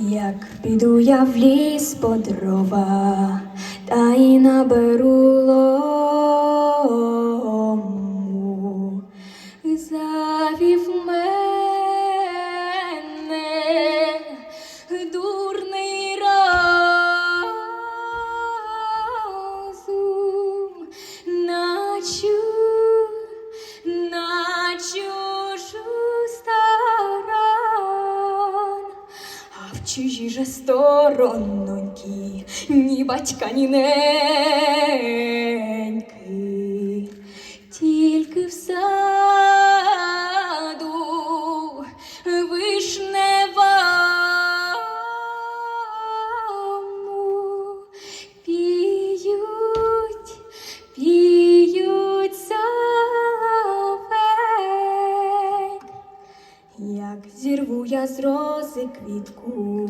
Як піду я в ліс по дрова, та й наберу лому, в чужій же сторононьки ні батька, ні неньки, Як зірву я з рози квітку,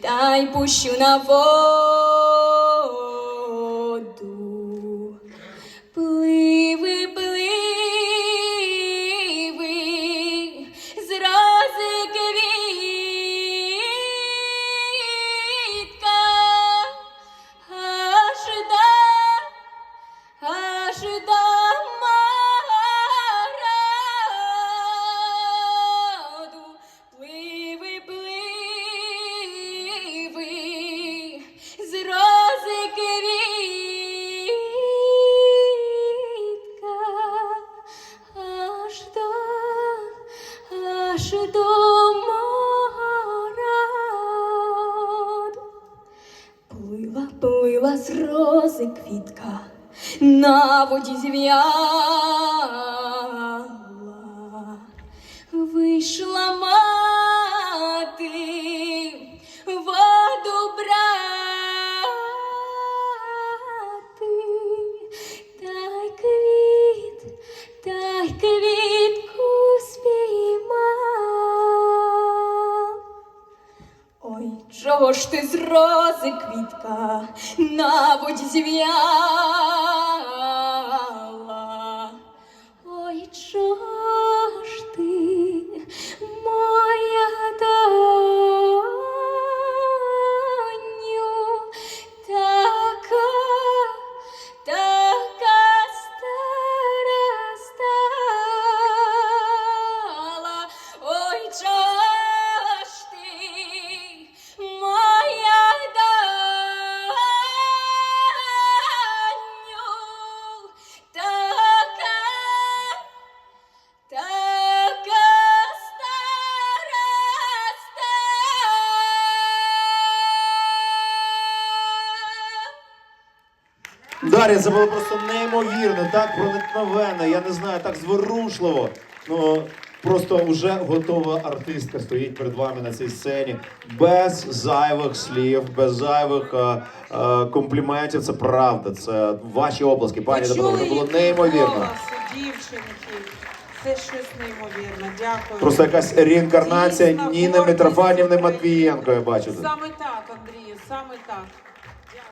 та й пущу на воду. Аж до мороду. Плила, плила з рози квітка, на воді зів'яла. Вийшла мати чого ж ти з рози квітка на воді зів'яла? Дар'я, це було просто неймовірно, так проникновенно, я не знаю, так зворушливо. Ну, просто вже готова артистка стоїть перед вами на цій сцені. Без зайвих слів, без зайвих е, е, компліментів. Це правда. Це ваші обласки, пані Ви Добро. Це було неймовірно. дівчинки. Це щось неймовірне. Дякую. Просто якась реінкарнація Дійсно, Ніни Митрофанівни Матвієнко, я бачу. Саме так, Андрію, саме так.